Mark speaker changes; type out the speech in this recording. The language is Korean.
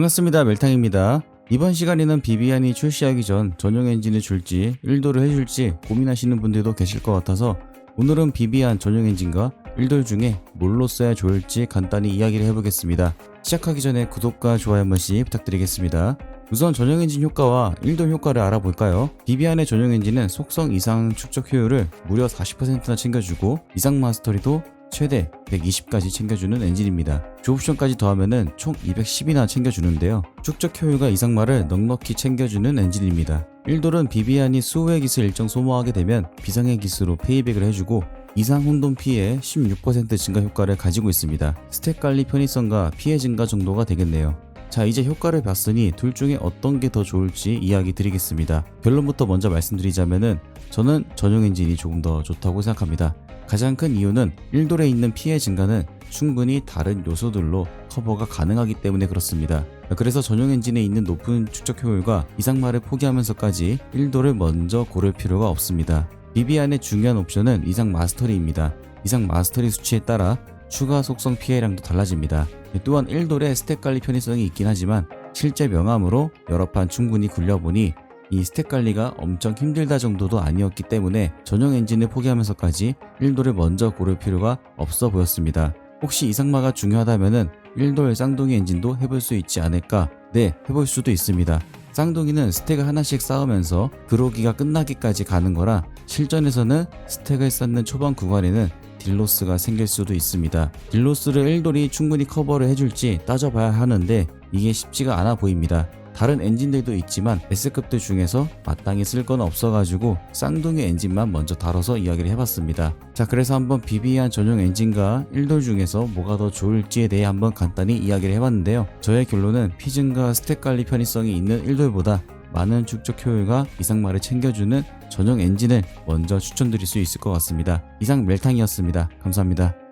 Speaker 1: 반갑습니다. 멜탕입니다. 이번 시간에는 비비안이 출시하기 전 전용 엔진을 줄지 1돌을 해줄지 고민하시는 분들도 계실 것 같아서 오늘은 비비안 전용 엔진과 1돌 중에 뭘로 써야 좋을지 간단히 이야기를 해보겠습니다. 시작하기 전에 구독과 좋아요 한 번씩 부탁드리겠습니다. 우선 전용 엔진 효과와 1돌 효과를 알아볼까요? 비비안의 전용 엔진은 속성 이상 축적 효율을 무려 40%나 챙겨주고 이상 마스터리도 최대 120까지 챙겨주는 엔진입니다. 조옵션까지 더하면은 총 210이나 챙겨주는데요. 축적 효율과 이상말을 넉넉히 챙겨주는 엔진입니다. 1돌은 비비안이 수호의 기술 일정 소모하게 되면 비상의 기수로 페이백을 해주고 이상 혼돈 피해 16% 증가 효과를 가지고 있습니다. 스택 관리 편의성과 피해 증가 정도가 되겠네요. 자 이제 효과를 봤으니 둘 중에 어떤 게 더 좋을지 이야기 드리겠습니다. 결론부터 먼저 말씀드리자면은 저는 전용 엔진이 조금 더 좋다고 생각합니다. 가장 큰 이유는 1돌에 있는 피해 증가는 충분히 다른 요소들로 커버가 가능하기 때문에 그렇습니다. 그래서 전용 엔진에 있는 높은 축적 효율과 이상말을 포기하면서까지 1돌을 먼저 고를 필요가 없습니다. 비비안의 중요한 옵션은 이상 마스터리입니다. 이상 마스터리 수치에 따라 추가 속성 피해량도 달라집니다. 또한 1돌의 스택 관리 편의성이 있긴 하지만 실제 명암으로 여러 판 충분히 굴려보니 이 스택 관리가 엄청 힘들다 정도도 아니었기 때문에 전용 엔진을 포기하면서까지 1돌을 먼저 고를 필요가 없어 보였습니다. 혹시 이상마가 중요하다면은 1돌 쌍둥이 엔진도 해볼 수 있지 않을까? 네, 해볼 수도 있습니다. 쌍둥이는 스택을 하나씩 쌓으면서 그로기가 끝나기까지 가는 거라 실전에서는 스택을 쌓는 초반 구간에는 딜로스가 생길 수도 있습니다. 딜로스를 1돌이 충분히 커버를 해줄지 따져봐야 하는데 이게 쉽지가 않아 보입니다. 다른 엔진들도 있지만 S급들 중에서 마땅히 쓸 건 없어가지고 쌍둥이 엔진만 먼저 다뤄서 이야기를 해봤습니다. 자 그래서 한번 비비안 전용 엔진과 1돌 중에서 뭐가 더 좋을지에 대해 한번 간단히 이야기를 해봤는데요. 저의 결론은 피증과 스택 관리 편의성이 있는 1돌보다 많은 축적 효율과 이상말을 챙겨주는 전용 엔진을 먼저 추천드릴 수 있을 것 같습니다. 이상 멜탕이었습니다. 감사합니다.